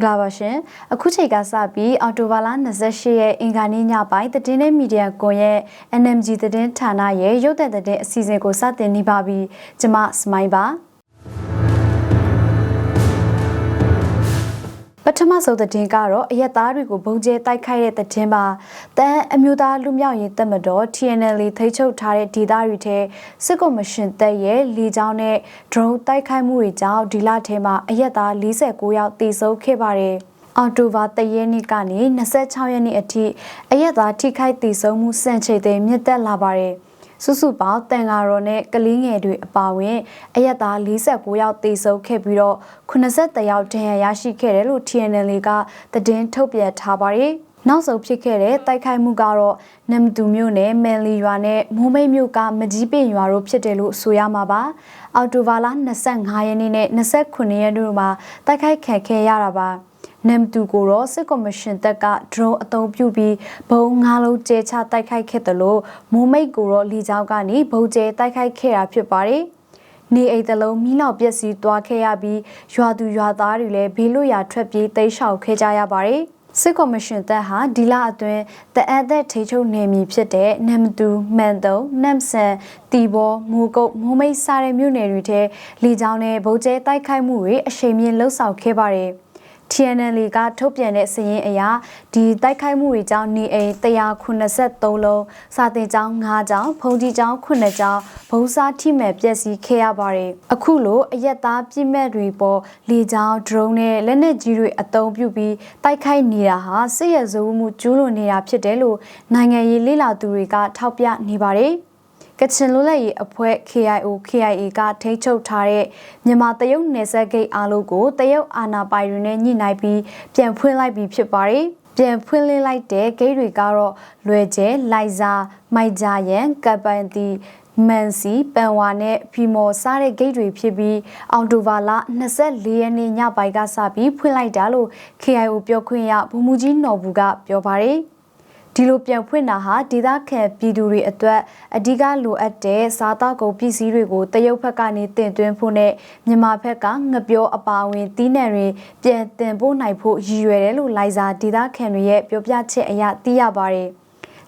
င်္ဂလာပါရှင်အခုချိန်ကစပြီးအော်တိုဘာလ28ရက်အင်္ဂါနေ့ညပိုင်းသတင်းနဲ့မီဒီယာကွန်ရဲ့ NMG သတင်းဌာနရဲ့ရုပ်သံသတင်းအစီအစဉ်ကိုစတင်နေပါပြီကျွန်မစမိုင်းပါ ပထမဆုံးသတင်းကတော့အရက်သားတွေကိုဘုံကျဲတိုက်ခိုက်တဲ့သတင်းပါတန်အမျိုးသားလူမျိုးရေးတပ်မတော် TNL ထိချုပ်ထားတဲ့ဒေသတွေထဲစစ်ကော်မရှင်တပ်ရဲ့လေကြောင်းနဲ့ drone တိုက်ခိုက်မှုတွေကြောင့်ဒီလထဲမှာအရက်သား49ယောက်သေဆုံးခဲ့ပါတယ်အော်တိုဘာတရက်နေ့ကနေ26ရက်နေ့အထိအရက်သားထိခိုက်သေဆုံးမှုစံချိန်တွေမြင့်တက်လာပါတယ်။ စုစုပေါင်းတန်ဃာတော်နဲ့ကလေးငယ်တွေအပါအဝင်အရက်သား49ယောက်သေဆုံးခဲ့ပြီးတော့83ယောက်ဒဏ်ရာရရှိခဲ့တယ်လို့ TNL ကသတင်းထုတ်ပြန်ထားပါတယ်။နောက်ဆုံးဖြစ်ခဲ့တဲ့တိုက်ခိုက်မှုကတော့နမ်တူမြို့နယ်မန်လီရွာနဲ့မိုးမိတ်မြို့ကမကြီးပင်ရွာတို့ဖြစ်တယ်လို့ဆိုရမှာပါ။အော်တိုဘာလ25ရက်နေ့နဲ့29ရက်နေ့တို့မှာတိုက်ခိုက်ခံခဲ့ရတာပါ။ နမ်တူကိုတော့စစ်ကော်မရှင်တပ်က drone အသုံးပြုပြီးဘုံငါးလုံးကျဲချတိုက်ခိုက်ခဲ့တယ်လို့မိုးမိတ်ကိုတော့လီချောင်းကနေဘုံကျဲတိုက်ခိုက်ခဲ့တာဖြစ်ပါတယ်။နေအိမ်တလုံးမိလောက်ပျက်စီးသွားခဲ့ရပြီးရွာသူရွာသားတွေလည်းဘေးလွတ်ရာထွက်ပြေးတိမ်းရှောင်ခဲ့ကြရပါတယ်။စစ်ကော်မရှင်တပ်ဟာဒီလအတွင်းတအပ်သက်ထိချုပ်နေမည်ဖြစ်တဲ့နမ်တူမန်တုံနမ်ဆန်တီဘောမူကုတ်မိုးမိတ်စားတဲ့မြို့နယ်တွေထဲလေကြောင်းနဲ့ဗုံးကျဲတိုက်ခိုက်မှုတွေအရှိန်မြင့်လှုပ်ဆောင်ခဲ့ပါတယ်။ TNL ကထုတ်ပြန်တဲ့စာရင်းအရဒီတိုက်ခိုက်မှုတွေကြောင့်နေအိမ်183လုံးစာတင်ကျောင်း9ကျောင်းဖုန်ကြီးကျောင်း9ကျောင်းဘုံစားထိမဲ့ပျက်စီးခဲ့ရပါတယ်အခုလိုအရက်သားပြစ်မဲ့တွေပေါ်လေကြောင်း drone နဲ့လက်နက်ကြီးတွေအသုံးပြုပြီးတိုက်ခိုက်နေတာဟာစစ်ရဇဝမှုကျူးလွန်နေတာဖြစ်တယ်လို့နိုင်ငံရေးလေ့လာသူတွေကထောက်ပြနေပါတယ် ကချင်လွတ်လပ်ရေးအဖွဲ့ KIO KIA ကထိန်းချုပ်ထားတဲ့မြန်မာတရုတ်နယ်စပ်ဂိတ်အားလုံးကိုတရုတ်အာဏာပိုင်တွေနဲ့ညှိနှိုင်းပြီးပြန်ဖွင့်လိုက်ပြီးဖြစ်ပါတယ်။ပြန်ဖွင့်လင်းလိုက်တဲ့ဂိတ်တွေကတော့လွယ်ကျဲလိုက်စာမိုက်ဂျာယန်ကပန်တီမန်စီပန်ဝါနဲ့ဖီမော်စားတဲ့ဂိတ်တွေဖြစ်ပြီးအော်တိုဘာလ24ရက်နေ့ညပိုင်းကစပြီးဖွင့်လိုက်တာလို့ KIO ပြောခွင့်ရဗိုလ်မှူးကြီးနော်ဘူးကပြောပါတယ်။ ဒီလိုပြန်ဖွင့်တာဟာဒေသခံပြည်သူတွေအတွက်အဓိကလိုအပ်တဲ့စားသောက်ကုန်ပစ္စည်းတွေကိုတရုတ်ဘက်ကနေတင်သွင်းဖို့နဲ့မြန်မာဘက်ကငပြောအပါအဝင်တီးနှံတွေပြန်တင်ပို့နိုင်ဖို့ရည်ရွယ်တယ်လို့လိုက်စာဒေသခံတွေရဲ့ပြောပြချက်အရသိရပါတယ်။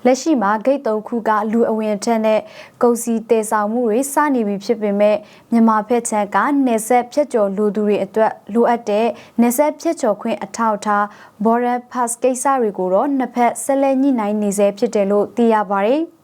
လက်ရှိမှာဂိတ်၃ခုကလူအဝင်ထက်နဲ့ကုန်စည်တည်ဆောင်မှုတွေစနေပြီဖြစ်ပေမဲ့မြန်မာဖက်ချန်ကနေဆက်ဖြတ်ကျော်လူသူတွေအတွက်လိုအပ်တဲ့နေဆက်ဖြတ်ကျော်ခွင့်အထောက်အထား border pass ကိစ္စတွေကိုတော့နှစ်ဖက်ဆက်လက်ညှိနှိုင်းနေဆဲဖြစ်တယ်လို့သိရပါတယ်။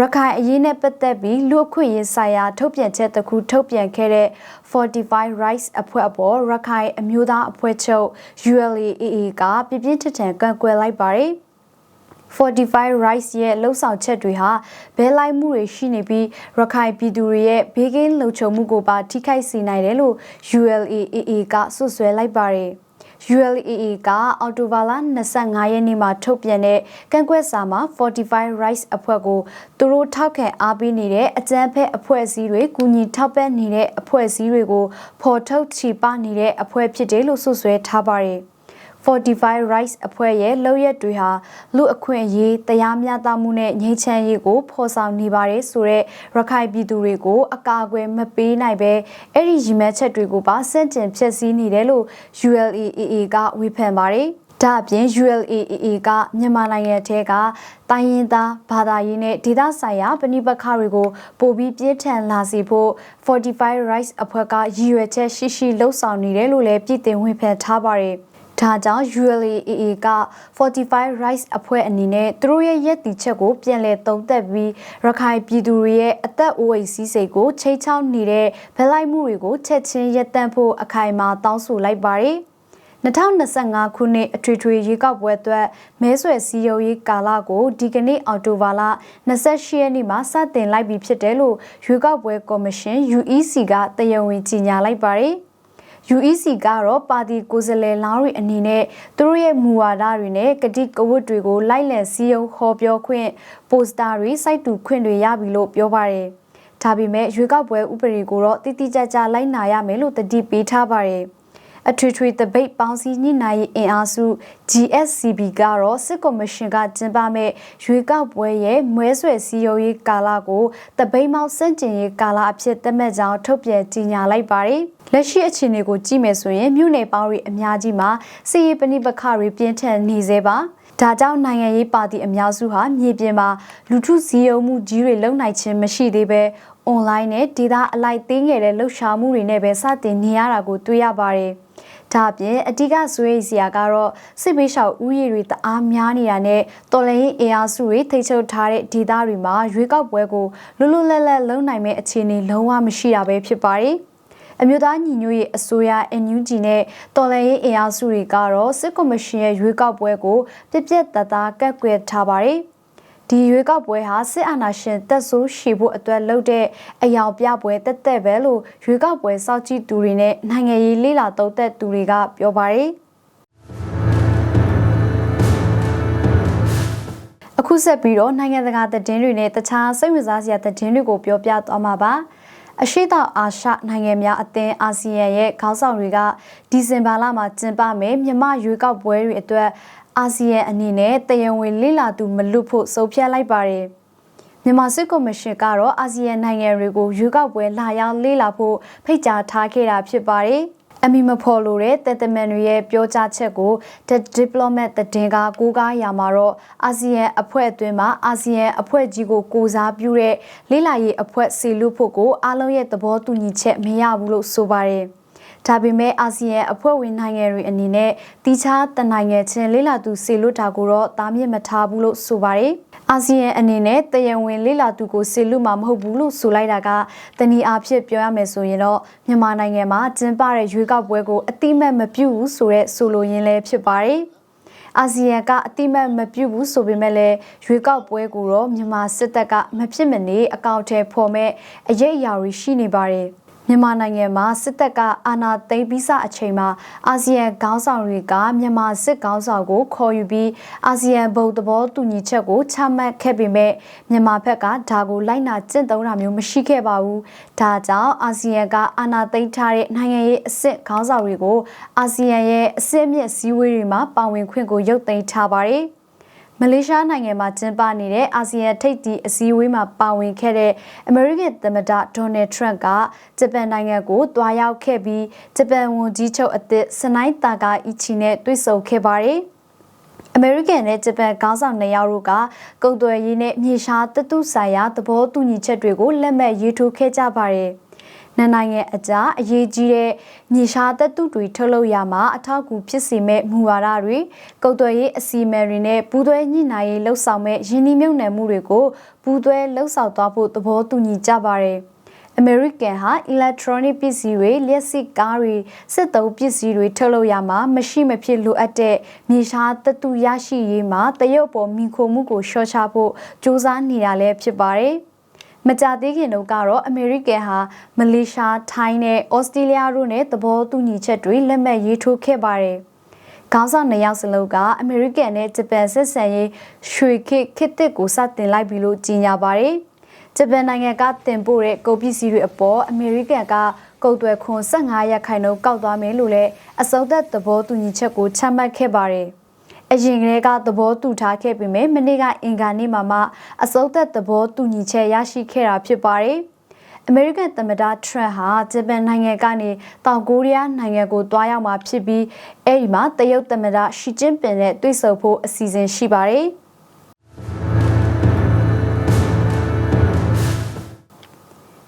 ရခိုင်အရေးနဲ့ပတ်သက်ပြီးလူအခွင့်အရေးဆိုင်ရာထုတ်ပြန်ချက်တစ်ခုထုတ်ပြန်ခဲ့တဲ့45 Rights အဖွဲ့အပေါ်ရခိုင်အမျိုးသားအဖွဲ့ချုပ် ULAAA ကပြပြင်းထန်ထန်ကန့်ကွက်လိုက်ပါတယ်။45 rights ရဲ့လှုပ်ဆောင်ချက်တွေဟာဘဲလိုက်မှုတွေရှိနေပြီးရခိုင်ပြည်သူတွေရဲ့ဘေးကင်းလုံခြုံမှုကိုပါထိခိုက်စေနိုင်တယ်လို့ ULAAA ကဆွဆွဲလိုက်ပါတယ်။ ULAA ကအော်တိုဘာလ25ရက်နေ့မှာထုတ်ပြန်တဲ့ကန့်ကွက်စာမှာ45 rights အဖွဲ့ကိုသူတို့ထောက်ခံအားပေးနေတဲ့အကြမ်းဖက်အဖွဲ့အစည်းတွေကူညီထောက်ပံ့နေတဲ့အဖွဲ့အစည်းတွေကိုဖော်ထုတ်ချီပနေတဲ့အဖွဲ့ဖြစ်တယ်လို့ဆွဆွဲထားပါတယ် 45 rights အဖွဲ့ရဲ့လုပ်ရက်တွေဟာလူအခွင့်အရေးတရားမျှတမှုနဲ့ငြိမ်းချမ်းရေးကိုဖော်ဆောင်နေပါတယ်ဆိုတော့ရခိုင်ပြည်သူတွေကို အကာအကွယ်မပေးနိုင်ပဲအဲ့ဒီရည်မှန်းချက်တွေကိုပါစန့်ကျင်ဖျက်ဆီးနေတယ်လို့ ULAAA ကဝေဖန်ပါတယ်ဒါအပြင် ULAAA ကမြန်မာနိုင်ငံထဲကတိုင်းရင်းသားဘာသာရေးနဲ့ဒေသဆိုင်ရာပဏိပခတွေကိုပိုပြီးပြည့်ထန်လာစေဖို့45 rights အဖွဲ့ကရည်ရွယ်ချက်ရှိရှိလှုံ့ဆော်နေတယ်လို့လည်းပြည်တင်ဝေဖန်ထားပါတယ်။ ဒါကြောင့် ULAA က45 rights အဖွဲ့အနေနဲ့သူတို့ရဲ့ရည်တည်ချက်ကိုပြန်လည်သုံးသပ်ပြီးရခိုင်ပြည်သူတွေရဲ့အသက်အိုးအိမ်စီးစိမ်ကိုချိတ်ချောက်နေတဲ့ဗလိုက်မှုတွေကိုချက်ချင်းရပ်တန့်ဖို့အခိုင်အမာတောင်းဆိုလိုက်ပါတယ်2025ခုနှစ်အထွေထွေရွေးကောက်ပွဲအတွက်မဲဆွယ်စည်းရုံးရေးကာလကိုဒီကနေ့အောက်တိုဘာလ28ရက်နေ့မှာစတင်လိုက်ပြီဖြစ်တယ်လို့ရွေးကောက်ပွဲကော်မရှင် UEC ကတရားဝင်ကြေညာလိုက်ပါတယ်။ UEC ကတော့ပါတီကိုယ်စားလှယ်လောင်းတွေအနေနဲ့သူတို့ရဲ့မူဝါဒတွေနဲ့ကတိကဝတ်တွေကိုလိုက်လံစည်းရုံးဟောပြောခွင့်ပိုစတာတွေစိုက်တူခွင့်တွေရပြီလို့ပြောပါတယ်။ဒါပေမဲ့ရွေးကောက်ပွဲဥပဒေကိုတော့တိတိကျကျလိုက်နာရမယ်လို့တတိပေးထားပါတယ်။ အထွေထွေတပိတ်ပေါင်းစည်းညှိနှိုင်းရေးအင်အားစု GSCB ကတော့စစ်ကော်မရှင်ကကျင်းပမဲ့ရွေးကောက်ပွဲရဲ့မွဲဆွယ်စည်းရုံးရေးကာလကိုတပိတ်မောက်စန့်ကျင်ရေးကာလအဖြစ်သတ်မှတ်ကြောင်းထုတ်ပြန်ကြေညာလိုက်ပါတယ်။လက်ရှိအခြေအနေကိုကြည့်မယ်ဆိုရင်မြို့နယ်ပေါင်းတွေအများကြီးမှာစီရေးပဏိပခတွေပြင်းထန်နေသေးပါ။ဒါကြောင့်နိုင်ငံရေးပါတီအများစုဟာမြေပြင်မှာလူထုစည်းရုံးမှုကြီးတွေလုံနိုင်ခြင်းမရှိသေးပဲ online နဲ့ဒေတာအလိုက်သိငယ်တဲ့လှုပ်ရှားမှုတွေနဲ့ပဲစတင်နေရတာကိုတွေ့ရပါတယ်။ ဒါအပြင်အဓိကဆွေးစရာကတော့စစ်ပေးလျှောက်ဥယျာဉ်တွေတအားများနေတာနဲ့တော်လှန်ရေးအင်အားစုတွေထိချုပ်ထားတဲ့ဒေသတွေမှာရွေးကောက်ပွဲကိုလွတ်လွတ်လပ်လပ်လုပ်နိုင်မဲ့အခြေအနေလုံးဝမရှိတာပဲဖြစ်ပါတယ်။အမျိုးသားညီညွတ်ရေးအစိုးရ NUG နဲ့တော်လှန်ရေးအင်အားစုတွေကတော့စစ်ကော်မရှင်ရဲ့ရွေးကောက်ပွဲကိုပြက်ပြက်တသားကက်ကွယ်ထားပါတယ်။ ဒီရွေးကောက်ပွဲဟာစစ်အာဏာရှင်တက်ဆိုးရှည်ဖို့အတွက်လုပ်တဲ့အယောင်ပြပွဲတက်တက်ပဲလို့ရွေးကောက်ပွဲစောင့်ကြည့်သူတွေနဲ့နိုင်ငံရေးလေ့လာသုံးသပ်သူတွေကပြောပါတယ်အခုဆက်ပြီးတော့နိုင်ငံတကာသတင်းတွေနဲ့တခြားစိတ်ဝင်စားစရာသတင်းတွေကိုပြောပြသွားမှာပါအရှိတောင်အာရှနိုင်ငံများအသင်းအာဆီယံရဲ့ခေါင်းဆောင်တွေကဒီဇင်ဘာလမှာကျင်းပမယ်မြမရွေးကောက်ပွဲတွေအတွက် အာဆီယံအနေနဲ့တယံဝင်လိလာသူမလွတ်ဖို့ဆုံးဖြတ်လိုက်ပါတယ်။မြန်မာစစ်ကော်မရှင်ကတော့အာဆီယံနိုင်ငံတွေကိုရွေးကောက်ပွဲလာရောက်လေ့လာဖို့ဖိတ်ကြားထားခဲ့တာဖြစ်ပါတယ်။အမီမဖော်လို့တဲ့တက်တမန်တွေရဲ့ပြောကြားချက်ကို The Diplomat တင်ကကိုးကားရမှာတော့အာဆီယံအဖွဲ့အတွင်းမှာအာဆီယံအဖွဲ့ကြီးကိုကိုစားပြုတဲ့လေးလာရေးအဖွဲ့စီလူဖို့ကိုအားလုံးရဲ့သဘောတူညီချက်မရဘူးလို့ဆိုပါတယ်။ ဒါပေမဲ့အာဆီယံအဖွဲ့ဝင်နိုင်ငံတွေအနေနဲ့တီးခြားတနိုင်ငံချင်းလေးလာသူစေလွတ်တာကိုတော့တားမြစ်မထားဘူးလို့ဆိုပါတယ်။အာဆီယံအနေနဲ့တယံဝင်လေးလာသူကိုစေလွတ်မှာမဟုတ်ဘူးလို့ဆိုလိုက်တာကတနည်းအားဖြင့်ပြောရမယ်ဆိုရင်တော့မြန်မာနိုင်ငံမှာကျင်းပတဲ့ရွေးကောက်ပွဲကိုအတိမတ်မပြုဘူးဆိုတဲ့ဆိုလိုရင်းလည်းဖြစ်ပါတယ်။အာဆီယံကအတိမတ်မပြုတ်ဘူးဆိုပေမဲ့လည်းရွေးကောက်ပွဲကိုတော့မြန်မာစစ်တပ်ကမဖြစ်မနေအကောင့်ထဲဖော်မဲ့အရေးအရာတွေရှိနေပါတယ် မြန်မာနိုင်ငံမှာစစ်တပ်ကအာဏာသိမ်းပြီးစအချိန်မှာအာဆီယံခေါင်းဆောင်တွေကမြန်မာစစ်ခေါင်းဆောင်ကိုခေါ်ယူပြီးအာဆီယံဘုံသဘောတူညီချက်ကိုချမှတ်ခဲ့ပေမဲ့မြန်မာဘက်ကဒါကိုလိုက်နာကျင့်သုံးတာမျိုးမရှိခဲ့ပါဘူး။ဒါကြောင့်အာဆီယံကအာဏာသိမ်းထားတဲ့နိုင်ငံရေးအဆင့်ခေါင်းဆောင်တွေကိုအာဆီယံရဲ့အဆင့်မြင့်စည်းဝေးတွေမှာပါဝင်ခွင့်ကိုရုပ်သိမ်းထားပါတယ်။ မလေးရှားနိုင်ငံမှာကျင်းပနေတဲ့အာဆီယံထိပ်သီးအစည်းအဝေးမှာပါဝင်ခဲ့တဲ့အမေရိကန်သမ္မတဒေါ်နယ်ထရန့်ကဂျပန်နိုင်ငံကိုတွားရောက်ခဲ့ပြီးဂျပန်ဝန်ကြီးချုပ်အသစ်စနိုင်းတာကာအီချီနဲ့တွေ့ဆုံခဲ့ပါတယ်။အမေရိကန်နဲ့ဂျပန်ခေါင်းဆောင်နှစ်ယောက်တို့ကကုန်သွယ်ရေးနဲ့မြေရှားတတုဆိုင်ရာသဘောတူညီချက်တွေကိုလက်မှတ်ရေးထိုးခဲ့ကြပါတယ်။ နှစ်နိုင်ငံအကြားအရေးကြီးတဲ့မြေရှားသက်တုတွေထုတ်လုပ်ရမှာအထောက်အကူဖြစ်စေမဲ့မူဝါဒတွေကုတ်သွယ်ရေးအစီအမံတွေနဲ့ပူးသွဲညှိနှိုင်းရေးလှုပ်ဆောင်မဲ့ယင်းနှိမ့်မြုံနယ်မှုတွေကိုပူးသွဲလှုပ်ဆောင်သွားဖို့သဘောတူညီကြပါတယ်။ American ဟာ electronic ပစ္စည်းတွေလျှက်စစ်ကားတွေစစ်သုံးပစ္စည်းတွေထုတ်လုပ်ရမှာမရှိမဖြစ်လိုအပ်တဲ့မြေရှားတတုရရှိရေးမှာတရုတ်ပေါ်မိခိုမှုကိုရှော့ချဖို့စ조사နေတာလည်းဖြစ်ပါတယ်။ မကြသေးခင်တုန်းကတော့အမေရိကန်ဟာမလေးရှားထိုင်းနဲ့ဩစတြေးလျတို့နဲ့သဘောတူညီချက်တွေလက်မှတ်ရေးထိုးခဲ့ပါတယ်။ခေါင်းဆောင်နှစ်ယောက်စလုံးကအမေရိကန်နဲ့ဂျပန်ဆက်ဆံရေးရွှေခေတ်ခေတ်သစ်ကိုစတင်လိုက်ပြီလို့ကြေညာပါတယ်။ဂျပန်နိုင်ငံကတင်ပို့တဲ့ကုန်ပစ္စည်းတွေအပေါ်အမေရိကန်ကကုန်သွယ်ခွန်15ရက်ခိုင်နှုန်းကောက်သွားမယ်လို့လည်းအစုံသက်သဘောတူညီချက်ကိုချမှတ်ခဲ့ပါတယ်။ အရင်ကတည်းကသဘောတူထားခဲ့ပေမဲ့မနေ့ကအင်္ဂါနေ့မှာမှအစုံသက်သဘောတူညီချက်ရရှိခဲ့တာဖြစ်ပါတယ်။အမေရိကန်သမ္မတထရန့်ဟာဂျပန်နိုင်ငံကနေတောင်ကိုရီးယားနိုင်ငံကိုတွားရောက်မှာဖြစ်ပြီးအဲဒီမှာတရုတ်သမ္မတရှီကျင်းပင်နဲ့တွေ့ဆုံဖို့အစီအစဉ်ရှိပါတယ်။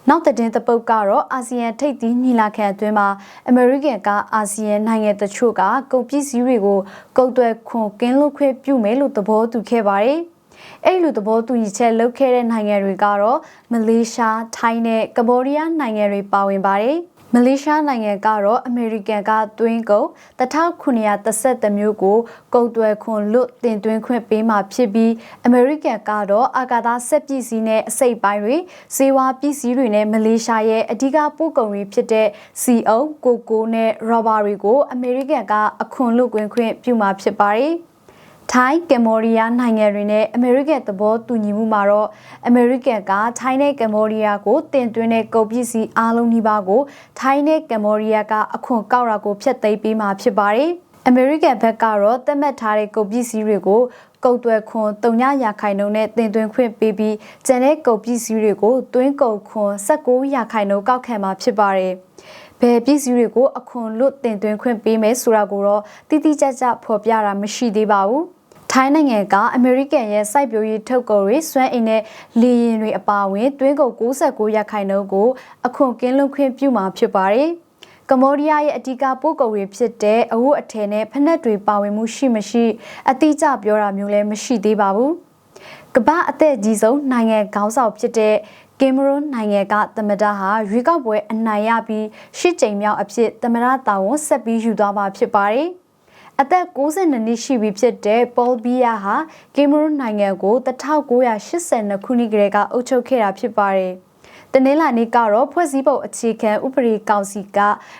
နောက်တဲ့တပုတ်ကတော့အာဆီယံထိပ်သီးညီလာခံအတွင်းမှာအမေရိကန်ကအာဆီယံနိုင်ငံတချို့ကကုန်ပစ္စည်းတွေကိုကုန်သွယ်ခွန်ကင်းလွတ်ခွင့်ပြုမယ်လို့သဘောတူခဲ့ပါတယ်။အဲ့လိုသဘောတူညီချက်လုပ်ခဲ့တဲ့နိုင်ငံတွေကတော့မလေးရှား၊ထိုင်းနဲ့ကမ္ဘောဒီးယားနိုင်ငံတွေပါဝင်ပါတယ်။ မလေးရှားနိုင်ငံကတော့အမေရိကန်ကသွင်းကုန်1930မျိုးကိုကုန်သွယ်ခွန်လွတ်တင်သွင်းခွင့်ပေးမှာဖြစ်ပြီးအမေရိကန်ကတော့အာကာသစက်ပစ္စည်းနဲ့အစိတ်ပိုင်းတွေဇေဝပစ္စည်းတွေနဲ့မလေးရှားရဲ့အဓိကပို့ကုန်တွေဖြစ်တဲ့စီအုံကိုကိုနဲ့ရော်ဘာတွေကိုအမေရိကန်ကအခွန်လွတ်ခွင့်ခွင့်ပြုမှာဖြစ်ပါတယ်။ ထိုင်းကမ်ဘောဒီးယားနိုင်ငံတွေနဲ့အမေရိကန်သဘောတူညီမှုမှာတော့အမေရိကန်ကထိုင်းနဲ့ကမ်ဘောဒီးယားကိုတင်သွင်းတဲ့ကုန်ပစ္စည်းအားလုံးဒီပါကိုထိုင်းနဲ့ကမ်ဘောဒီးယားကအခွန်ကောက်တာကိုဖျက်သိမ်းပေးမှာဖြစ်ပါတယ်။အမေရိကန်ဘက်ကတော့သတ်မှတ်ထားတဲ့ကုန်ပစ္စည်းတွေကိုကုတ်သွဲခွန်တုံညရာခိုင်နှုန်းနဲ့တင်သွင်းခွင့်ပေးပြီးကျန်တဲ့ကုန်ပစ္စည်းတွေကိုသွင်းကုန်ခွန်16ရာခိုင်နှုန်းကောက်ခံမှာဖြစ်ပါတယ်။ ဘယ်ပစ္စည်းတွေကိုအခွန်လွတ်တင်သွင်းခွင့်ပေးမယ်ဆိုတာကိုတော့တိတိကျကျဖော်ပြတာမရှိသေးပါဘူး။ထိုင်းနိုင်ငံကအမေရိကန်ရဲ့စိုက်ပျိုးရေးထုတ်ကုန်တွေစွမ်းအင်နဲ့လေယာဉ်တွေအပါအဝင်တွင်းကုန်69ရာခိုင်နှုန်းကိုအခွန်ကင်းလွတ်ခွင့်ပြုမှာဖြစ်ပါတယ်။ကမ္ဘောဒီးယားရဲ့အဓိကပို့ကုန်တွေဖြစ်တဲ့အဝတ်အထည်နဲ့ဖက်နှက်တွေပါဝင်မှုရှိမရှိအတိအကျပြောတာမျိုးလည်းမရှိသေးပါဘူး။ကမ္ဘာအသက်ကြီးဆုံးနိုင်ငံခေါင်းဆောင်ဖြစ်တဲ့ ကင်မရွန်နိုင်ငံကသမ္မတဟာရွေးကောက်ပွဲအနိုင်ရပြီးရှစ်ကြိမ်မြောက်အဖြစ်သမ္မတတာဝန်ဆက်ပြီးယူသွားမှာဖြစ်ပါတယ်။အသက်62နှစ်ရှိပြီဖြစ်တဲ့ပေါ်ဘီယာဟာကင်မရွန်နိုင်ငံကို1982ခုနှစ်ကလေးကအုပ်ချုပ်ခဲ့တာဖြစ်ပါတယ်။ တနင်္လာနေ့ကတော့ဖွဲ့စည်းပုံအခြေခံဥပဒေကောင်စီက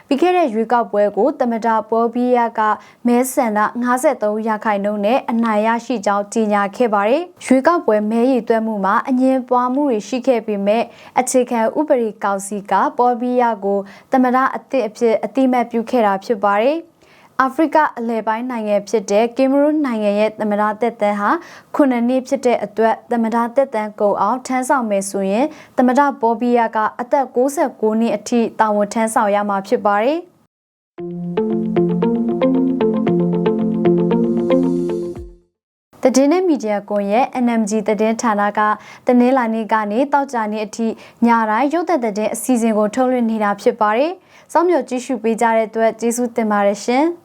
ပြီးခဲ့တဲ့ရွေးကောက်ပွဲကိုတမတာပေါ်ဘီယာကမဲဆန္ဒ53ရာခိုင်နှုန်းနဲ့အနိုင်ရရှိကြောင်းကြေညာခဲ့ပါတယ်။ရွေးကောက်ပွဲမဲရည်သွဲမှုမှာအငြင်းပွားမှုတွေရှိခဲ့ပေမဲ့အခြေခံဥပဒေကောင်စီကပေါ်ဘီယာကိုတမတာအသစ်အဖြစ်အတိမတ်ပြုခဲ့တာဖြစ်ပါတယ်။ အာဖရိကအလဲပိုင်းနိုင်ငံဖြစ်တဲ့ကင်မရွန်နိုင်ငံရဲ့သမ္မတတက်တန်းဟာခုနှစ်နှစ်ဖြစ်တဲ့အတွက်သမ္မတတက်တန်းကုန်အောင်ထမ်းဆောင်မယ်ဆိုရင်သမ္မတဘော်ဘီယာကအသက်69နှစ်အထိတာဝန်ထမ်းဆောင်ရမှာဖြစ်ပါတယ်တည်င်းနဲ့မီဒီယာကွန်ရဲ့ NMG တည်င်းဌာနကတနင်္လာနေ့ကနေတောက်ကြနေ့အထိညတိုင်းရုပ်သက်တည်င်းအစီအစဉ်ကိုထုတ်လွှင့်နေတာဖြစ်ပါတယ်။စောင့်မျှော်ကြည့်ရှုပေးကြတဲ့အတွက်ကျေးဇူးတင်ပါတယ်ရှင်။